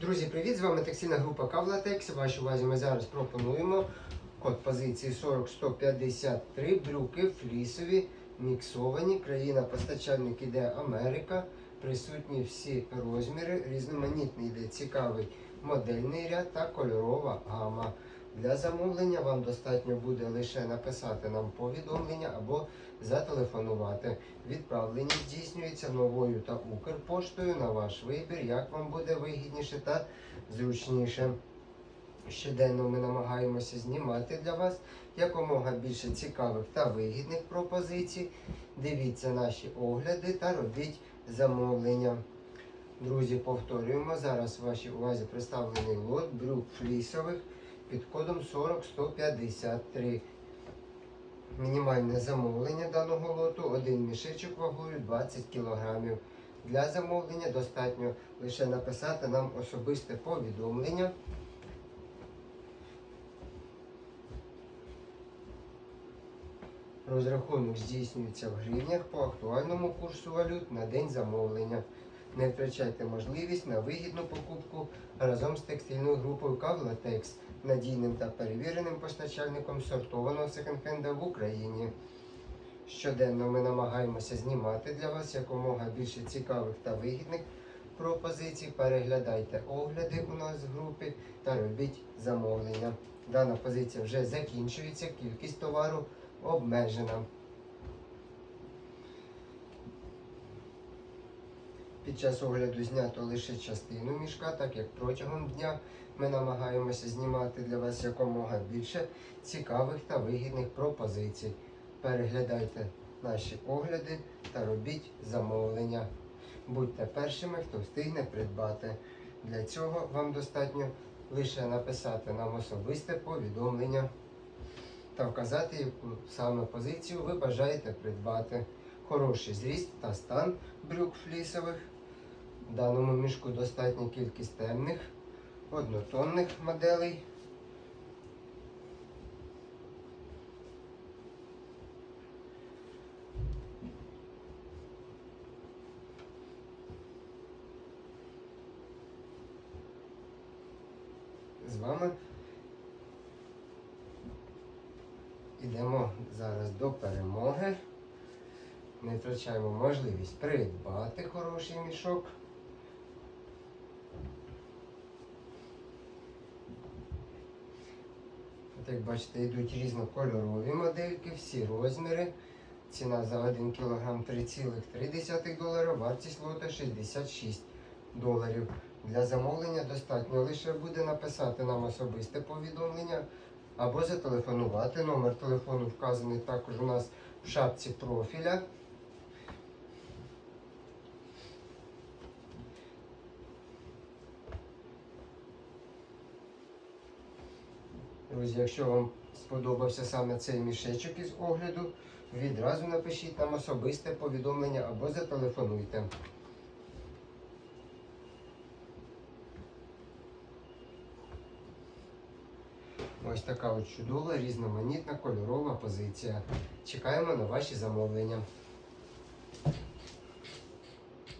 Друзі, привіт! З вами текстильна група Кавлатекс. Вашій увазі ми зараз пропонуємо код позиції 40153, брюки флісові, міксовані. Країна постачальник іде Америка. Присутні всі розміри, різноманітний йде цікавий модельний ряд та кольорова гама. Для замовлення вам достатньо буде лише написати нам повідомлення або зателефонувати. Відправлення здійснюється новою та Укрпоштою на ваш вибір, як вам буде вигідніше та зручніше. Щоденно ми намагаємося знімати для вас якомога більше цікавих та вигідних пропозицій. Дивіться наші огляди та робіть замовлення. Друзі, повторюємо, зараз в вашій увазі представлений лот брюк флісових під кодом 40153. Мінімальне замовлення даного лоту один мішечок вагою 20 кг. Для замовлення достатньо лише написати нам особисте повідомлення. Розрахунок здійснюється в гривнях по актуальному курсу валют на день замовлення. Не втрачайте можливість на вигідну покупку разом з текстильною групою Кавлатекс, надійним та перевіреним постачальником сортованого секонд-хенда в Україні. Щоденно ми намагаємося знімати для вас якомога більше цікавих та вигідних пропозицій. Переглядайте огляди у нас в групі та робіть замовлення. Дана позиція вже закінчується, кількість товару обмежена. Під час огляду знято лише частину мішка, так як протягом дня ми намагаємося знімати для вас якомога більше цікавих та вигідних пропозицій. Переглядайте наші огляди та робіть замовлення. Будьте першими, хто встигне придбати. Для цього вам достатньо лише написати нам особисте повідомлення та вказати, яку саме позицію ви бажаєте придбати. Хороший зріст та стан брюк флісових. В даному мішку достатня кількість темних, однотонних моделей. З вами Ідемо зараз до перемоги. Не втрачаємо можливість придбати хороший мішок. От як бачите, йдуть різнокольорові модельки, всі розміри. Ціна за 1 кг 3,3 долара, вартість лота 66 доларів. Для замовлення достатньо лише буде написати нам особисте повідомлення або зателефонувати. Номер телефону вказаний також у нас в шапці профіля. Друзі, якщо вам сподобався саме цей мішечок із огляду, відразу напишіть нам особисте повідомлення або зателефонуйте. Ось така от чудова, різноманітна кольорова позиція. Чекаємо на ваші замовлення.